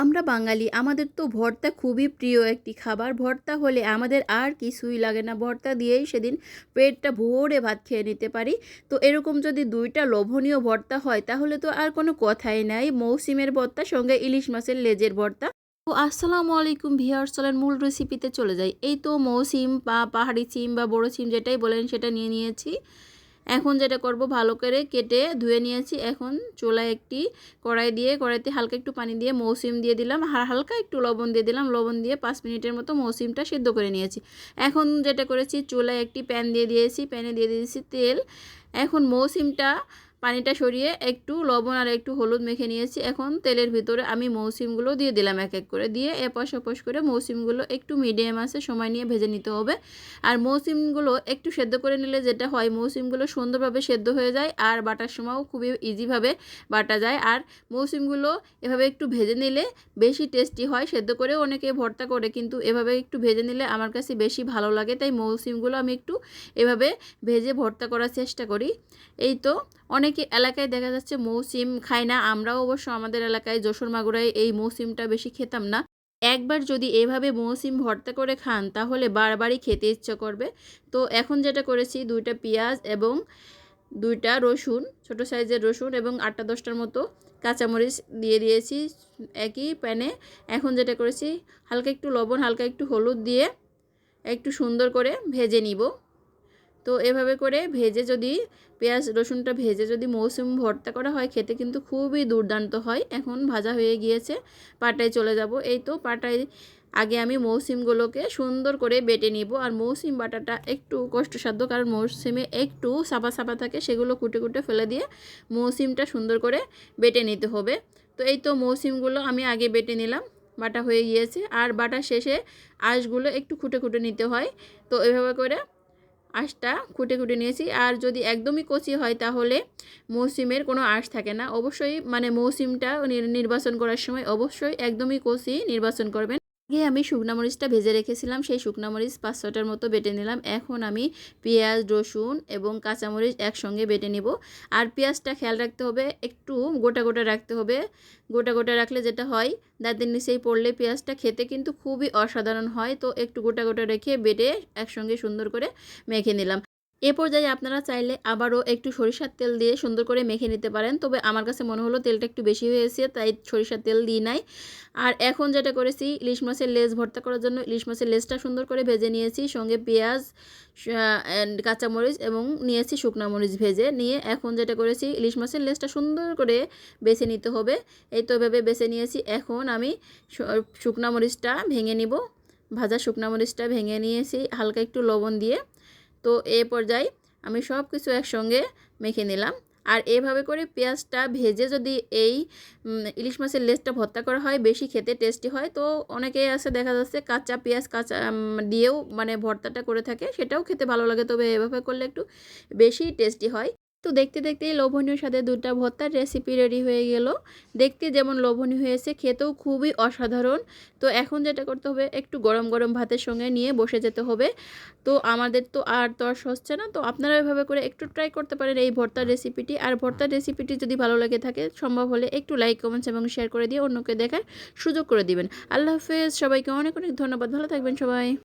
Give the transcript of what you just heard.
আমরা বাঙালি, আমাদের তো ভর্তা খুবই প্রিয় একটি খাবার। ভর্তা হলে আমাদের আর কিছুই লাগে না। ভর্তা দিয়েই সেদিন পেটটা ভরে ভাত খেয়ে নিতে পারি। তো এরকম যদি দুইটা লোভনীয় ভর্তা হয়, তাহলে তো আর কোনো কথাই নাই। মৌসিমের ভর্তা সঙ্গে ইলিশ মাছের লেজের ভর্তা। তো আসসালামু আলাইকুম ভিয়ার্স চলেন মূল রেসিপিতে চলে যাই। এই তো মৌসিম বা পাহাড়ি চিম বা বড়ো সিম যেটাই বলেন সেটা নিয়ে নিয়েছি। এখন যেটা করব, ভালো করে কেটে ধুয়ে নিয়েছি। এখন চোলা একটি কড়াই দিয়ে, কড়াইতে হালকা একটু পানি দিয়ে মৌসুম দিয়ে দিলাম। আর হালকা একটু লবণ দিয়ে দিলাম। লবণ দিয়ে পাঁচ মিনিটের মতো মৌসুমটা সিদ্ধ করে নিয়েছি। এখন যেটা করেছি, চুলায় একটি প্যান দিয়ে দিয়েছি। প্যানে দিয়ে দিয়েছি তেল। এখন মৌসিমটা পানিটা সরিয়ে একটু লবণ আর একটু হলুদ মেখে নিয়েছি। এখন তেলের ভিতরে আমি মৌসিমগুলো দিয়ে দিলাম এক এক করে। দিয়ে এপাশ ওপাশ করে মৌসিমগুলো একটু মিডিয়াম আছে, সময় নিয়ে ভেজে নিতে হবে। আর মৌসিমগুলো একটু সেদ্ধ করে নিলে যেটা হয়, মৌসিমগুলো সুন্দরভাবে সেদ্ধ হয়ে যায় আর বাটার সময়ও খুবই ইজিভাবে বাটা যায়। আর মৌসিমগুলো এভাবে একটু ভেজে নিলে বেশি টেস্টি হয়, সেদ্ধ করেও অনেকে ভর্তা করে, কিন্তু এভাবে একটু ভেজে নিলে আমার কাছে বেশি ভালো লাগে। তাই মৌসিমগুলো আমি একটু এভাবে ভেজে ভর্তা করার চেষ্টা করি। এই তো অনেকে এলাকায় দেখা যাচ্ছে মৌসিম খায় না। আমরাও অবশ্য আমাদের এলাকায় যশোর মাগুরায় এই মৌসিমটা বেশি খেতাম না। একবার যদি এভাবে মৌসিম ভর্তা করে খান, তাহলে বারবারই খেতে ইচ্ছা করবে। তো এখন যেটা করেছি, দুইটা পেঁয়াজ এবং দুইটা রসুন, ছোট সাইজের রসুন এবং আটটা দশটার মতো কাঁচামরিচ দিয়ে দিয়েছি একই প্যানে। এখন যেটা করেছি, হালকা একটু লবণ, হালকা একটু হলুদ দিয়ে একটু সুন্দর করে ভেজে নিব। তো এভাবে করে ভেজে যদি পেঁয়াজ, রসুনটা ভেজে যদি মৌসুম ভর্তা করা হয়, খেতে কিন্তু খুবই দুর্দান্ত হয়। এখন ভাজা হয়ে গিয়েছে, পাটায় চলে যাব। এই তো পাটায় আগে আমি মৌসিমগুলোকে সুন্দর করে বেটে নিব আর মৌসিম বাটাটা একটু কষ্টসাধ্য কারণ মৌসিমে একটু সাপা সাপা থাকে, সেগুলো কুটে কুটে ফেলে দিয়ে মৌসিমটা সুন্দর করে বেটে নিতে হবে। তো এই তো মৌসিমগুলো আমি আগে বেটে নিলাম, বাটা হয়ে গিয়েছে। আর বাটা শেষে আঁশগুলো একটু খুঁটে খুঁটে নিতে হয়। তো এভাবে করে আঁশটা খুঁটে খুঁটে নিয়েছি। আর যদি একদমই কচি হয়, তাহলে মৌসুমের কোনো আঁশ থাকে না। অবশ্যই মানে মৌসিমটা নির্বাচন করার সময় অবশ্যই একদমই কচি নির্বাচন করবেন। আগে আমি শুকনো মরিচটা ভেজে রেখেছিলাম, সেই শুকনা মরিচ পাঁচ ছটার মতো বেটে নিলাম। এখন আমি পেঁয়াজ, রসুন এবং কাঁচামরিচ একসঙ্গে বেটে নিব। আর পেঁয়াজটা খেয়াল রাখতে হবে, একটু গোটা গোটা রাখতে হবে। গোটা গোটা রাখলে যেটা হয়, দাঁতের নিচেই পড়লে পেঁয়াজটা খেতে কিন্তু খুবই অসাধারণ হয়। তো একটু গোটা গোটা রেখে বেটে একসঙ্গে সুন্দর করে মেখে নিলাম। এ পর্যায়ে আপনারা চাইলে আবারও একটু সরিষার তেল দিয়ে সুন্দর করে মেখে নিতে পারেন। তবে আমার কাছে মনে হলো তেলটা একটু বেশি হয়েছে, তাই সরিষার তেল দিই নাই। আর এখন যেটা করেছি, ইলিশ মাছের লেজ ভর্তা করার জন্য ইলিশ মাছের লেজটা সুন্দর করে ভেজে নিয়েছি। সঙ্গে পেঁয়াজ কাঁচামরিচ এবং নিয়েছি শুকনা মরিচ ভেজে নিয়ে এখন যেটা করেছি, ইলিশ মাছের লেজটা সুন্দর করে বেছে নিতে হবে। এই তো ভেবে বেছে নিয়েছি। এখন আমি শুকনা মরিচটা ভেঙে নিব। ভাজা শুকনা মরিচটা ভেঙে নিয়েছি। হালকা একটু লবণ দিয়ে তো এ পর্যায়ে আমি সব কিছু একসঙ্গে মেখে নিলাম। আর এভাবে করে পেঁয়াজটা ভেজে যদি এই ইলিশ মাছের লেজটা ভর্তা করা হয়, বেশি খেতে টেস্টি হয়, তো অনেকেই আছে দেখা যাচ্ছে কাঁচা পেঁয়াজ, কাঁচা দিয়েও মানে ভর্তাটা করে থাকে, সেটাও খেতে ভালো লাগে। তবে এভাবে করলে একটু বেশি টেস্টি হয়। তো দেখতে দেখতেই লোভনীয় সাথে দুটা ভর্তার রেসিপি রেডি হয়ে গেল। দেখতে যেমন লোভনীয় হয়েছে, খেতেও খুবই অসাধারণ। তো এখন যেটা করতে হবে, একটু গরম গরম ভাতের সঙ্গে নিয়ে বসে যেতে হবে। তো আমাদের তো আর তর্স হচ্ছে না, তো আপনারা এভাবে করে একটু ট্রাই করতে পারেন এই ভর্তার রেসিপিটি আর ভর্তার রেসিপিটি যদি ভালো লাগে থাকে, সম্ভব হলে একটু লাইক কমেন্টস এবং শেয়ার করে দিয়ে অন্যকে দেখার সুযোগ করে দিবেন। আল্লাহ হাফেজ, সবাইকে অনেক অনেক ধন্যবাদ। ভালো থাকবেন সবাই।